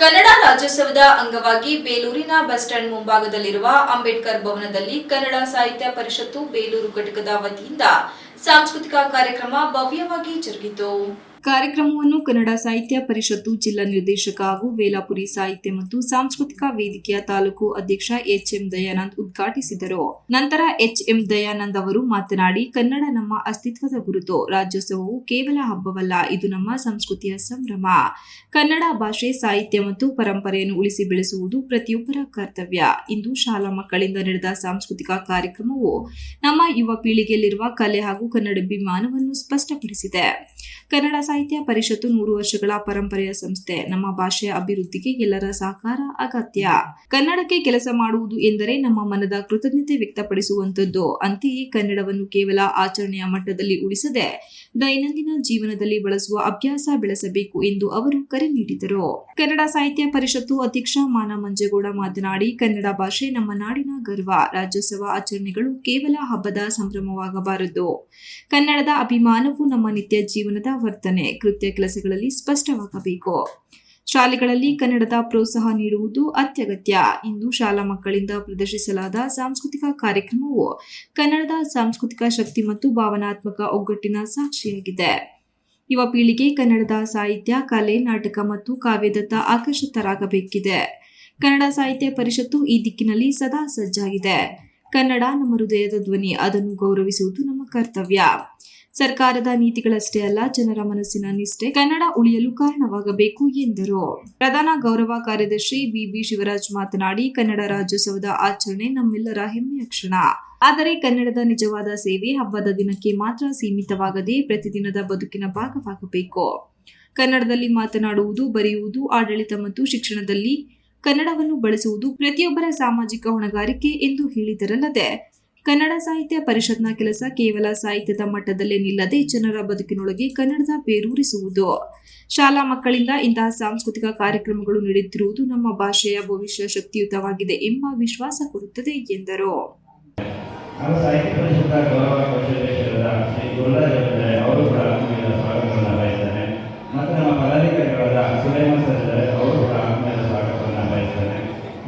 ಕನ್ನಡ ರಾಜ್ಯೋತ್ಸವದ ಅಂಗವಾಗಿ ಬೇಲೂರಿನ ಬಸ್ ಸ್ಟ್ಯಾಂಡ್ ಮುಂಭಾಗದಲ್ಲಿರುವ ಅಂಬೇಡ್ಕರ್ ಭವನದಲ್ಲಿ ಕನ್ನಡ ಸಾಹಿತ್ಯ ಪರಿಷತ್ತು ಬೇಲೂರು ಘಟಕದ ವತಿಯಿಂದ ಸಾಂಸ್ಕೃತಿಕ ಕಾರ್ಯಕ್ರಮ ಭವ್ಯವಾಗಿ ಜರುಗಿತು. ಕಾರ್ಯಕ್ರಮವನ್ನು ಕನ್ನಡ ಸಾಹಿತ್ಯ ಪರಿಷತ್ತು ಜಿಲ್ಲಾ ನಿರ್ದೇಶಕ ಹಾಗೂ ವೇಲಾಪುರಿ ಸಾಹಿತ್ಯ ಮತ್ತು ಸಾಂಸ್ಕೃತಿಕ ವೇದಿಕೆಯ ತಾಲೂಕು ಅಧ್ಯಕ್ಷ ಎಚ್ ಎಂ ದಯಾನಂದ್ ಉದ್ಘಾಟಿಸಿದರು. ನಂತರ ಎಚ್ ಎಂ ದಯಾನಂದ್ ಅವರು ಮಾತನಾಡಿ, ಕನ್ನಡ ನಮ್ಮ ಅಸ್ತಿತ್ವದ ಗುರುತು. ರಾಜ್ಯೋತ್ಸವವು ಕೇವಲ ಹಬ್ಬವಲ್ಲ, ಇದು ನಮ್ಮ ಸಂಸ್ಕೃತಿಯ ಸಂಭ್ರಮ. ಕನ್ನಡ ಭಾಷೆ, ಸಾಹಿತ್ಯ ಮತ್ತು ಪರಂಪರೆಯನ್ನು ಉಳಿಸಿ ಬೆಳೆಸುವುದು ಪ್ರತಿಯೊಬ್ಬರ ಕರ್ತವ್ಯ. ಇಂದು ಶಾಲಾ ಮಕ್ಕಳಿಂದ ನಡೆದ ಸಾಂಸ್ಕೃತಿಕ ಕಾರ್ಯಕ್ರಮವು ನಮ್ಮ ಯುವ ಪೀಳಿಗೆಯಲ್ಲಿರುವ ಕಲೆ ಹಾಗೂ ಕನ್ನಡಾಭಿಮಾನವನ್ನು ಸ್ಪಷ್ಟಪಡಿಸಿದೆ. ಕನ್ನಡ ಸಾಹಿತ್ಯ ಪರಿಷತ್ತು ನೂರು ವರ್ಷಗಳ ಪರಂಪರೆಯ ಸಂಸ್ಥೆ. ನಮ್ಮ ಭಾಷೆಯ ಅಭಿವೃದ್ಧಿಗೆ ಎಲ್ಲರ ಸಹಕಾರ ಅಗತ್ಯ. ಕನ್ನಡಕ್ಕೆ ಕೆಲಸ ಮಾಡುವುದು ಎಂದರೆ ನಮ್ಮ ಮನದ ಕೃತಜ್ಞತೆ ವ್ಯಕ್ತಪಡಿಸುವಂತದ್ದು ಅಂತೆಯೇ ಕನ್ನಡವನ್ನು ಕೇವಲ ಆಚರಣೆಯ ಮಟ್ಟದಲ್ಲಿ ಉಳಿಸದೆ ದೈನಂದಿನ ಜೀವನದಲ್ಲಿ ಬಳಸುವ ಅಭ್ಯಾಸ ಬೆಳೆಸಬೇಕು ಎಂದು ಅವರು ಕರೆ ನೀಡಿದರು. ಕನ್ನಡ ಸಾಹಿತ್ಯ ಪರಿಷತ್ತು ಅಧ್ಯಕ್ಷ ಮಾನ ಮಂಜೇಗೌಡ ಮಾತನಾಡಿ, ಕನ್ನಡ ಭಾಷೆ ನಮ್ಮ ನಾಡಿನ ಗರ್ವ. ರಾಜ್ಯೋತ್ಸವ ಆಚರಣೆಗಳು ಕೇವಲ ಹಬ್ಬದ ಸಂಭ್ರಮವಾಗಬಾರದು. ಕನ್ನಡದ ಅಭಿಮಾನವು ನಮ್ಮ ನಿತ್ಯ ಜೀವನದ ವರ್ತನೆ. ಕೃತ್ಯ ಕೆಲಸಗಳಲ್ಲಿ ಸ್ಪಷ್ಟವಾಗಬೇಕು. ಶಾಲೆಗಳಲ್ಲಿ ಕನ್ನಡದ ಪ್ರೋತ್ಸಾಹ ನೀಡುವುದು ಅತ್ಯಗತ್ಯ. ಇಂದು ಶಾಲಾ ಮಕ್ಕಳಿಂದ ಪ್ರದರ್ಶಿಸಲಾದ ಸಾಂಸ್ಕೃತಿಕ ಕಾರ್ಯಕ್ರಮವು ಕನ್ನಡದ ಸಾಂಸ್ಕೃತಿಕ ಶಕ್ತಿ ಮತ್ತು ಭಾವನಾತ್ಮಕ ಒಗ್ಗಟ್ಟಿನ ಸಾಕ್ಷಿಯಾಗಿದೆ. ಯುವ ಪೀಳಿಗೆ ಕನ್ನಡದ ಸಾಹಿತ್ಯ, ಕಲೆ, ನಾಟಕ ಮತ್ತು ಕಾವ್ಯದತ್ತ ಆಕರ್ಷಿತರಾಗಬೇಕಿದೆ. ಕನ್ನಡ ಸಾಹಿತ್ಯ ಪರಿಷತ್ತು ಈ ದಿಕ್ಕಿನಲ್ಲಿ ಸದಾ ಸಜ್ಜಾಗಿದೆ. ಕನ್ನಡ ನಮ್ಮ ಹೃದಯದ ಧ್ವನಿ, ಅದನ್ನು ಗೌರವಿಸುವುದು ನಮ್ಮ ಕರ್ತವ್ಯ. ಸರ್ಕಾರದ ನೀತಿಗಳಷ್ಟೇ ಅಲ್ಲ, ಜನರ ಮನಸ್ಸಿನ ನಿಷ್ಠೆ ಕನ್ನಡ ಉಳಿಯಲು ಕಾರಣವಾಗಬೇಕು ಎಂದರು. ಪ್ರಧಾನ ಗೌರವ ಕಾರ್ಯದರ್ಶಿ ಬಿಬಿ ಶಿವರಾಜ್ ಮಾತನಾಡಿ, ಕನ್ನಡ ರಾಜ್ಯೋತ್ಸವದ ಆಚರಣೆ ನಮ್ಮೆಲ್ಲರ ಹೆಮ್ಮೆಯ ಕ್ಷಣ. ಆದರೆ ಕನ್ನಡದ ನಿಜವಾದ ಸೇವೆ ಹಬ್ಬದ ದಿನಕ್ಕೆ ಮಾತ್ರ ಸೀಮಿತವಾಗದೆ ಪ್ರತಿದಿನದ ಬದುಕಿನ ಭಾಗವಾಗಬೇಕು. ಕನ್ನಡದಲ್ಲಿ ಮಾತನಾಡುವುದು, ಬರೆಯುವುದು, ಆಡಳಿತ ಮತ್ತು ಶಿಕ್ಷಣದಲ್ಲಿ ಕನ್ನಡವನ್ನು ಬಳಸುವುದು ಪ್ರತಿಯೊಬ್ಬರ ಸಾಮಾಜಿಕ ಹೊಣೆಗಾರಿಕೆ ಎಂದು ಹೇಳಿದರಲ್ಲದೆ, ಕನ್ನಡ ಸಾಹಿತ್ಯ ಪರಿಷತ್ನ ಕೆಲಸ ಕೇವಲ ಸಾಹಿತ್ಯದ ಮಟ್ಟದಲ್ಲೇ ನಿಲ್ಲದೆ ಜನರ ಬದುಕಿನೊಳಗೆ ಕನ್ನಡದ ಬೇರೂರಿಸುವುದು. ಶಾಲಾ ಮಕ್ಕಳಿಂದ ಇಂತಹ ಸಾಂಸ್ಕೃತಿಕ ಕಾರ್ಯಕ್ರಮಗಳು ನಡೆಯುತ್ತಿರುವುದು ನಮ್ಮ ಭಾಷೆಯ ಭವಿಷ್ಯ ಶಕ್ತಿಯುತವಾಗಿದೆ ಎಂಬ ವಿಶ್ವಾಸ ಕೊಡುತ್ತದೆ ಎಂದರು ಹಾಗೂ ಸಾಹಿತ್ಯ ಪರಿಷತ್ನ ಗೌರವ ಕೌಶಲೇಶ್ವರದ ಶ್ರೀ ಗುರುರಾಜ್ ಅವರಿದ್ದಾರೆ ಅವರು ಕೂಡ ಆತ್ಮೀಯರ ಸ್ವಾಗತವನ್ನು ಬಯಸ್ತಾರೆ ಮತ್ತು ನಮ್ಮ ಪದಾಧಿಕಾರಿಗಳಾದ ಸುಲೈಮಾನ್ ಸರ್ ಇದ್ದಾರೆ ಅವರು ಕೂಡ ಆತ್ಮೀಯರ ಸ್ವಾಗತವನ್ನು ಬಯಸ್ತಾರೆ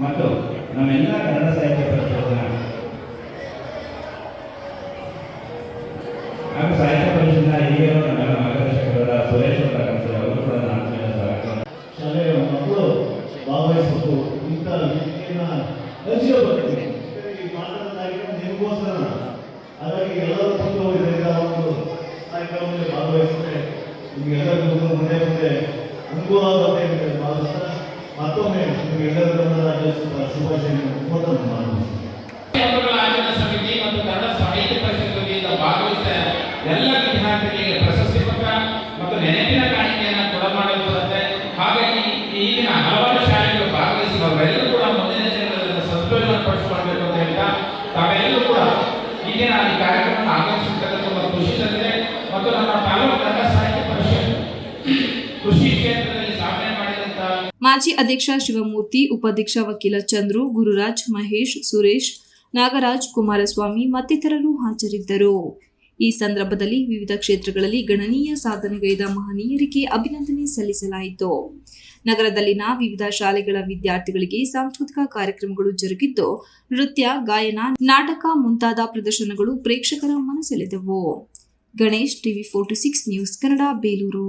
ಮತ್ತು ನಮ್ಮೆಲ್ಲ ಕನ್ನಡ ಸಾಹಿತ್ಯ ಪರಿಷತ್ತಿನ ಹಾಗೂ ಸಾಹಿತ್ಯ ಪರಿಷತ್ತಿನ ಹಿರಿಯರು ನಮ್ಮೆಲ್ಲ ಮಾರ್ಗದರ್ಶಕರಾದ ಸುರೇಶ್ ಕನಸು ಅವರು ಕೂಡ ನಾನು ಶಾಲೆಯ ಮಕ್ಕಳು ಭಾಗವಹಿಸಬೇಕು ಇಂಥ ಹಂಚ್ಕೋಬೇಕು ಈ ಹಾಗಾಗಿ ಎಲ್ಲರೂ ಬಂದು ಇದರಿಂದ ಒಂದು ಕಾರ್ಯಕ್ರಮದಲ್ಲಿ ಭಾಗವಹಿಸಿದ್ರೆ ನಿಮಗೆಲ್ಲರಿಗೂ ಮುಂದೆ ಮುಂದೆ ಅನುಕೂಲ ಆಗುತ್ತೆ ಅಂತ ಭಾವಿಸ್ತಾ ಮತ್ತೊಮ್ಮೆ ನಿಮಗೆಲ್ಲರಿಗೂ ರಾಜ್ಯೋತ್ಸವ ಶುಭಾಶಯಗಳನ್ನು ನಾನು ಹಬ್ಬಗಳ ಸಮಿತಿ ಮತ್ತು ಕನ್ನಡ ಸಾಹಿತ್ಯ ಪರಿಷತ್ ಎಲ್ಲ ಪ್ರಶಸ್ತಿ ಪತ್ರ ಮತ್ತು ನೆನಪಿನ ಕಾಣಿಕೆಯನ್ನು ಬರುತ್ತೆ. ಹಾಗಾಗಿ ಈಗಿನ ಹಲವಾರು ಶಾಲೆಗಳು ಭಾಗವಹಿಸಿದವರೆಲ್ಲರೂ ಕೂಡ ಮುಂದಿನ ದಿನಗಳಲ್ಲಿ ಸದುಪಯೋಗ ಪಡಿಸಿಕೊಳ್ಬೇಕು ಅಂತ ತಾವೆಲ್ಲರೂ ಕೂಡ ಈಗಿನ ಈ ಕಾರ್ಯಕ್ರಮ ಆಗಮಿಸಿರ್ತಕ್ಕಂಥ ತುಂಬ ಖುಷಿ ತಂದಿದೆ ಮತ್ತು ನಮ್ಮ ತಾಲೂಕು ಕನ್ನಡ ಸಾಹಿತ್ಯ ಪರಿಷತ್ ಕೃಷಿ ಕ್ಷೇತ್ರದಲ್ಲಿ ಸಾಧನೆ ಮಾಡಿದಂಥ ಮಾಜಿ ಅಧ್ಯಕ್ಷ ಶಿವಮೂರ್ತಿ, ಉಪಾಧ್ಯಕ್ಷ ವಕೀಲ ಚಂದ್ರು, ಗುರುರಾಜ್ ಮಹೇಶ್, ಸುರೇಶ್, ನಾಗರಾಜ್ ಕುಮಾರಸ್ವಾಮಿ ಮತ್ತಿತರರು ಹಾಜರಿದ್ದರು. ಈ ಸಂದರ್ಭದಲ್ಲಿ ವಿವಿಧ ಕ್ಷೇತ್ರಗಳಲ್ಲಿ ಗಣನೀಯ ಸಾಧನೆಗೈದ ಮಹನೀಯರಿಗೆ ಅಭಿನಂದನೆ ಸಲ್ಲಿಸಲಾಯಿತು. ನಗರದಲ್ಲಿನ ವಿವಿಧ ಶಾಲೆಗಳ ವಿದ್ಯಾರ್ಥಿಗಳಿಗೆ ಸಾಂಸ್ಕೃತಿಕ ಕಾರ್ಯಕ್ರಮಗಳು ಜರುಗಿದ್ದು, ನೃತ್ಯ, ಗಾಯನ, ನಾಟಕ ಮುಂತಾದ ಪ್ರದರ್ಶನಗಳು ಪ್ರೇಕ್ಷಕರ ಮನಸೆಳೆದವು Ganesh TV forty six news Kannada, Belur.